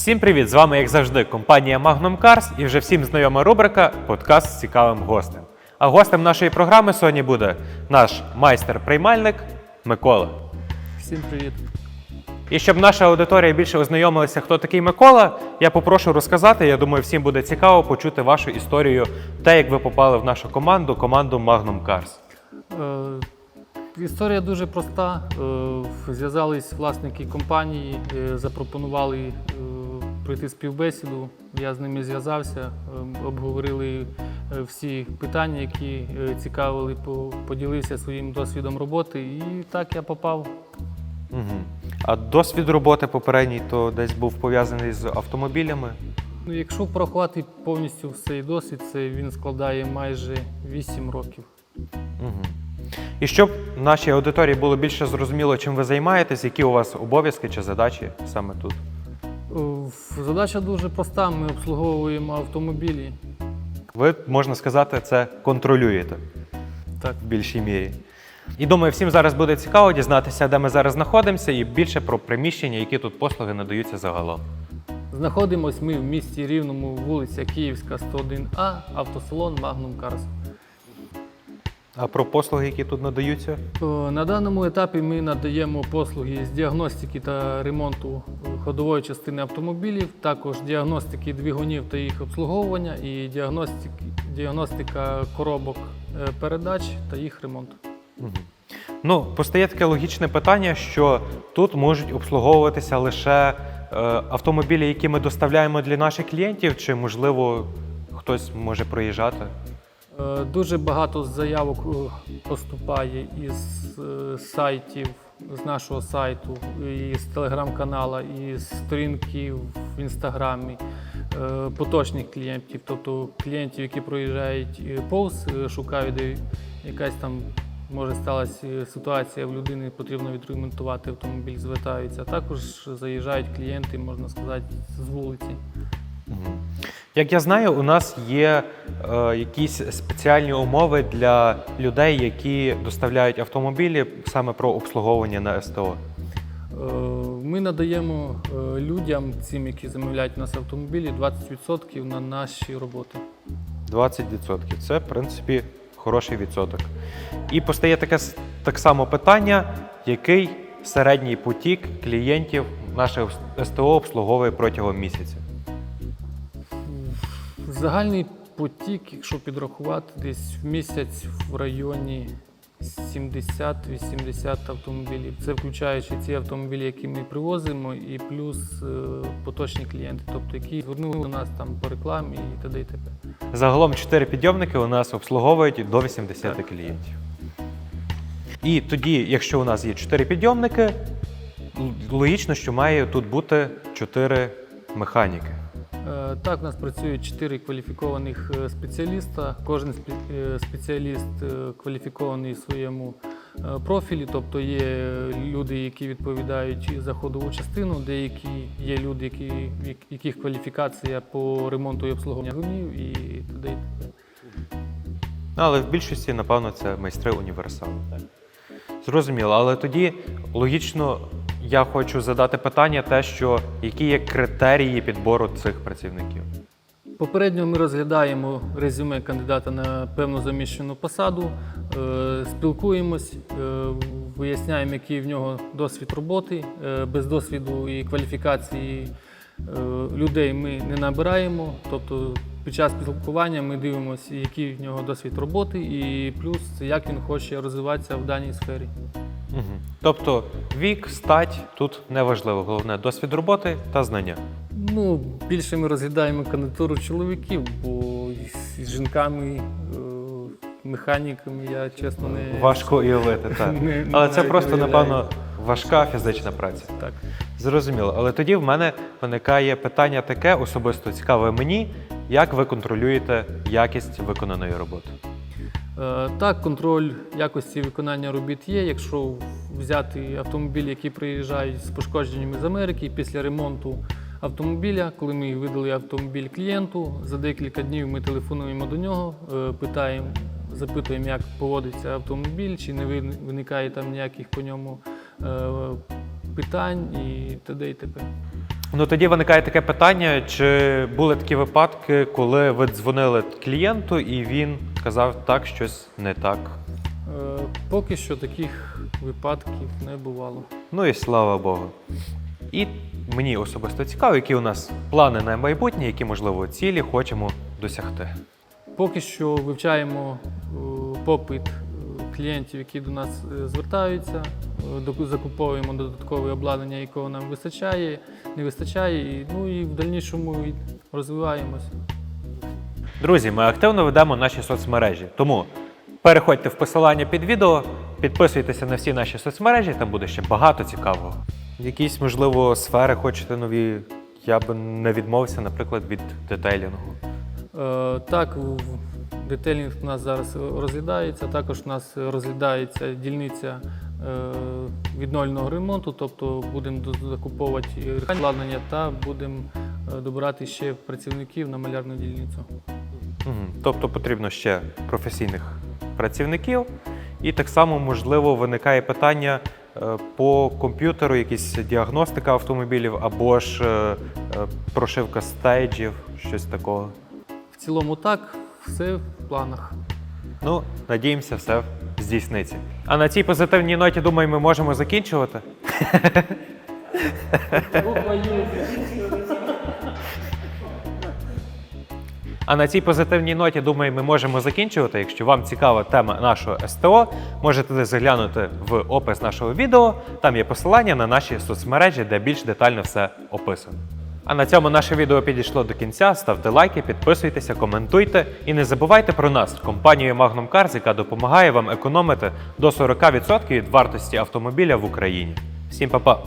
Всім привіт! З вами, як завжди, компанія Magnum Cars і вже всім знайома рубрика Подкаст з цікавим гостем. А гостем нашої програми сьогодні буде наш майстер-приймальник Микола. Всім привіт. І щоб наша аудиторія більше ознайомилася, хто такий Микола, я попрошу розказати. Я думаю, всім буде цікаво почути вашу історію, те, як ви попали в нашу команду, команду Magnum Cars. Е, історія дуже проста. Е, зв'язались власники компанії, е, запропонували е, пройти співбесіду. Я з ними зв'язався, е, обговорили е, всі питання, які е, цікавили, по- поділився своїм досвідом роботи, і так я попав. Угу. А досвід роботи попередній то десь був пов'язаний з автомобілями. Ну, якщо порахувати повністю цей досвід, це він складає майже 8 років. Угу. І щоб нашій аудиторії було більше зрозуміло, чим ви займаєтесь, які у вас обов'язки чи задачі саме тут. Е, Задача дуже проста. Ми обслуговуємо автомобілі. Ви, можна сказати, це контролюєте Так. в більшій мірі. І думаю, всім зараз буде цікаво дізнатися, де ми зараз знаходимося, і більше про приміщення, які тут послуги надаються загалом. Знаходимось ми в місті Рівному, вулиця Київська, 101А, автосалон Magnum Cars. А про послуги, які тут надаються? Е, На даному етапі ми надаємо послуги з діагностики та ремонту ходової частини автомобілів, також діагностики двигунів та їх обслуговування і діагностики, діагностика коробок е, передач та їх ремонт. Угу. Ну, постає таке логічне питання, що тут можуть обслуговуватися лише е, автомобілі, які ми доставляємо для наших клієнтів, чи можливо хтось може проїжджати. Е, Дуже багато заявок е, поступає із е, сайтів, з нашого сайту, і з телеграм-канала, і з сторінки в інстаграмі поточних клієнтів, тобто клієнтів, які проїжджають повз, шукають, де якась там може сталася ситуація в людини, потрібно відремонтувати автомобіль, звертаються. Також заїжджають клієнти, можна сказати, з вулиці. Як я знаю, у нас є е, якісь спеціальні умови для людей, які доставляють автомобілі саме про обслуговування на СТО. Е, Ми надаємо е, людям, цим, які замовляють у нас автомобілі, 20% на наші роботи. 20%. Це, в принципі, хороший відсоток. І постає таке так само питання, який середній потік клієнтів наших СТО обслуговує протягом місяця. Загальний потік, якщо підрахувати, десь в місяць в районі 70-80 автомобілів. Це включаючи ці автомобілі, які ми привозимо, і плюс е, поточні клієнти, тобто які звернули до нас там по рекламі і т.д. і т.п. Загалом 4 підйомники у нас обслуговують до 80 Так. клієнтів. І тоді, якщо у нас є 4 підйомники, логічно, що має тут бути 4 механіки. Е, Так, у нас працюють чотири кваліфікованих е, спеціаліста. Кожен е, спеціаліст кваліфікований своєму профілі, тобто є люди, які відповідають за ходову частину, деякі є люди, які, яких кваліфікація по ремонту і обслуговуванню двигунів і т.п. Ну, але в більшості, напевно, це майстри універсалу. Зрозуміло, але тоді логічно я хочу задати питання, те, що які є критерії підбору цих працівників. Попередньо ми розглядаємо резюме кандидата на певну заміщену посаду, е, спілкуємось, е, виясняємо, який в нього досвід роботи. Е, Без досвіду і кваліфікації людей ми не набираємо. Тобто під час спілкування ми дивимося, який в нього досвід роботи, і плюс як він хоче розвиватися в даній сфері. Угу. Тобто вік, стать тут не важливо, головне досвід роботи та знання. Ну, більше ми розглядаємо кандидатуру чоловіків, бо з жінками, е, механіками я чесно не Важко уявити, так. Не- не Але це навіть просто, не уявляю. напевно, важка фізична праця. так. Зрозуміло. Але тоді в мене виникає питання таке, особисто цікаве мені, як ви контролюєте якість виконаної роботи. Е, Так, контроль якості виконання робіт є. Якщо взяти автомобілі, які приїжджають з пошкодженнями з Америки після ремонту автомобіля, коли ми видали автомобіль клієнту, за декілька днів ми телефонуємо до нього, е, питаємо, запитуємо, як поводиться автомобіль, чи не виникає там ніяких по ньому е, питань і т.д. і т.п. Ну тоді виникає таке питання: чи були такі випадки, коли ви дзвонили клієнту і він казав, так, щось не так. Е, Поки що таких випадків не бувало. Ну і слава Богу. І мені особисто цікаво, які у нас плани на майбутнє, які, можливо, цілі хочемо досягти. Поки що вивчаємо е, попит е, клієнтів, які до нас е, звертаються, е, доку- закуповуємо додаткове обладнання, якого нам вистачає, не вистачає, і, ну і в дальнішому і розвиваємося. Друзі, ми активно ведемо наші соцмережі. Тому переходьте в посилання під відео, підписуйтеся на всі наші соцмережі, там буде ще багато цікавого. Якісь, можливо, сфери хочете нові. Я б не відмовився, наприклад, від детейлінгу. Е, Так, детейлінг у нас зараз розглядається. Також у нас розглядається дільниця е, відновленого ремонту, тобто будемо до- закуповувати обладнання та будемо е, добирати ще працівників на малярну дільницю. Тобто потрібно ще професійних працівників. І так само, можливо, виникає питання е, по комп'ютеру, якісь діагностика автомобілів або ж е, е, прошивка стейджів, щось такого. В цілому так, все в планах. Ну, надіємося, все здійсниться. А на цій позитивній ноті, думаю, ми можемо закінчувати. А на цій позитивній ноті, думаю, ми можемо закінчувати. Якщо вам цікава тема нашого СТО, можете заглянути в опис нашого відео. Там є посилання на наші соцмережі, де більш детально все описано. А на цьому наше відео підійшло до кінця. Ставте лайки, підписуйтеся, коментуйте і не забувайте про нас, компанію Magnum Cars, яка допомагає вам економити до 40% від вартості автомобіля в Україні. Всім па-па!